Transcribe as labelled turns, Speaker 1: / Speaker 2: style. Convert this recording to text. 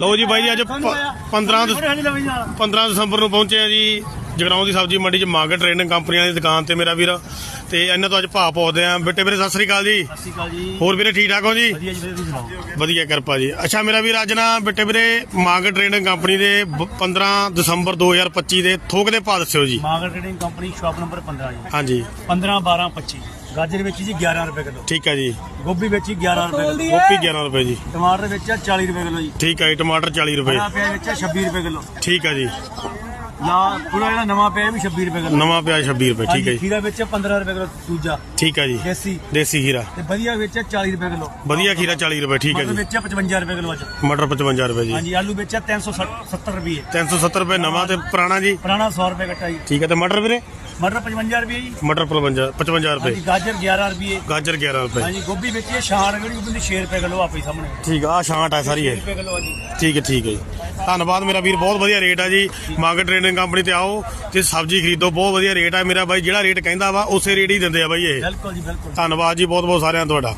Speaker 1: ਲਓ ਜੀ ਬਾਈ ਜੀ ਅੱਜ ਪ- 15 ਦਸ- 15 ਦਸੰਬਰ ਨੂੰ ਪਹੁੰਚੇ ਆ ਜੀ ਜਗਰਾਉਂ ਦੀ ਸਬਜ਼ੀ ਮੰਡੀ 'ਚ ਮਾਰਕੀਟ ਟ੍ਰੇਡਿੰਗ ਕੰਪਨੀਆਂ ਦੀ ਦੁਕਾਨ ਤੇ ਮੇਰਾ ਵੀਰ। ਤੇ ਇਹਨਾਂ ਤੋਂ ਅੱਜ ਭਾਅ ਪਾਉਂਦੇ ਆ। ਬੇਟੇ ਵੀਰੇ ਸਤਿ ਸ੍ਰੀ ਅਕਾਲ ਜੀ।
Speaker 2: ਸਤਿ ਸ਼੍ਰੀ ਅਕਾਲ ਜੀ।
Speaker 1: ਹੋਰ ਵੀਰੇ ਠੀਕ ਠਾਕ ਹੋ ਜੀ?
Speaker 2: ਵਧੀਆ
Speaker 1: ਕਿਰਪਾ ਜੀ। ਅੱਛਾ ਮੇਰਾ ਵੀਰ ਅੱਜ ਨਾ ਬੇਟੇ ਵੀਰੇ ਮਾਰਕੀਟ ਟ੍ਰੇਡਿੰਗ ਕੰਪਨੀ ਦੇ ਬ- 15 ਦਸੰਬਰ 2025 ਦੇ ਥੋਕ ਦੇ ਭਾਅ ਦੱਸਿਓ ਜੀ।
Speaker 2: Market trading company shop number 15 ਜੀ।
Speaker 1: ਹਾਂਜੀ।
Speaker 2: 15 12 25 ਗਾਜਰ ਵਿੱਚ ਜੀ 11 ਰੁਪਏ ਕਿਲੋ।
Speaker 1: ਠੀਕ ਹੈ ਜੀ।
Speaker 2: ਗੋਭੀ ਵਿੱਚ ਜੀ 11 ਰੁਪਏ ਕਿਲੋ।
Speaker 1: ਗੋਭੀ 11 ਰੁਪਏ ਜੀ।
Speaker 2: ਟਮਾਟਰ ਵਿੱਚ ਆ 40 ਰੁਪਏ ਕਿਲੋ ਜੀ।
Speaker 1: ਠੀਕ ਹੈ ਜੀ ਟਮਾਟਰ 40 ਰੁਪਏ।
Speaker 2: ਹਰਾ ਪਿਆਜ਼ ਵਿੱਚ ਆ 26 ਰੁਪਏ ਕਿਲੋ।
Speaker 1: ਠੀਕ ਹੈ ਜੀ।
Speaker 2: ਲਾ ਪੂਰਾ ਜਿਹੜਾ ਨਵਾਂ ਪਿਆਜ਼ ਵੀ 26 ਰੁਪਏ ਕਿਲੋ।
Speaker 1: ਨਵਾਂ ਪਿਆਜ਼ 26 ਰੁਪਏ ਠੀਕ ਹੈ ਜੀ।
Speaker 2: ਖੀਰਾ ਵਿੱਚ ਆ 15 ਰੁਪਏ ਕਿਲੋ ਦੂਜਾ।
Speaker 1: ਠੀਕ ਹੈ ਜੀ।
Speaker 2: ਦੇਸੀ।
Speaker 1: ਦੇਸੀ ਹੀਰਾ
Speaker 2: ਤੇ ਵਧੀਆ ਵਿੱਚ ਆ 40 ਰੁਪਏ ਕਿਲੋ।
Speaker 1: ਵਧੀਆ ਖੀਰਾ 40 ਰੁਪਏ ਠੀਕ ਹੈ
Speaker 2: ਮਟਰ
Speaker 1: ਜੀ।
Speaker 2: ਵਿੱਚ ਆ 55 ਰੁਪਏ ਕਿਲੋ ਅੱਜ।
Speaker 1: ਮਟਰ 55 ਰੁਪਏ ਜੀ।
Speaker 2: ਹਾਂਜੀ ਆਲੂ ਵਿੱਚ ਆ 370 ਰੁਪਏ।
Speaker 1: 370 ਰੁਪਏ ਨਵਾਂ ਤੇ ਪੁਰਾਣਾ ਜੀ।
Speaker 2: ਪੁਰਾਣਾ 100 ਰੁਪਏ ਕੱਟਾ ਜੀ।
Speaker 1: ਠੀਕ ਹੈ ਤੇ ਮਟਰ ਵੀਰੇ?
Speaker 2: ਮਟਰ 55 ਰੁਪਏ ਜੀ।
Speaker 1: ਮਟਰ 55 55 ਰੁਪਏ।
Speaker 2: ਹਾਂਜੀ ਗਾਜਰ 11 ਰੁਪਏ।
Speaker 1: ਗਾਜਰ 11 ਰੁਪਏ।
Speaker 2: ਹਾਂਜੀ ਗੋਭੀ ਵਿੱਚ ਇਹ ਛਾਣ ਜਿਹੜੀ ਉਹ 6 ਰੁਪਏ ਕਿਲੋ ਆਪੇ ਸਾਹਮਣੇ।
Speaker 1: ਠੀਕ ਆ ਛਾਂਟ ਹੈ ਸਾਰੀ
Speaker 2: 6
Speaker 1: ਇਹ।
Speaker 2: ਰੁਪਏ ਕਿਲੋ ਆ ਜੀ।
Speaker 1: ਠੀਕ ਹੈ ਠੀਕ ਹੈ ਜੀ। ਧੰਨਵਾਦ ਮੇਰਾ ਵੀਰ ਬਹੁਤ ਵਧੀਆ ਰੇਟ ਆ ਜੀ। ਮਾਰਕੀਟ ਟ੍ਰੇਡਿੰਗ ਕੰਪਨੀ ਤੇ ਆਓ ਤੇ ਸਬਜ਼ੀ ਖਰੀਦੋ ਬਹੁਤ ਵਧੀਆ ਰੇਟ ਆ। ਮੇਰਾ ਬਾਈ ਜਿਹੜਾ ਰੇਟ ਕਹਿੰਦਾ ਵਾ ਉਸੇ ਰੇਟ ਹੀ ਦਿੰਦੇ ਆ ਬਾਈ ਇਹ।
Speaker 2: ਬਿਲਕੁਲ ਜੀ ਬਿਲਕੁਲ।
Speaker 1: ਧੰਨਵਾਦ ਜੀ ਬਹੁਤ ਬਹੁਤ ਸਾਰਿਆਂ ਦਾ ਤੁਹਾਡਾ।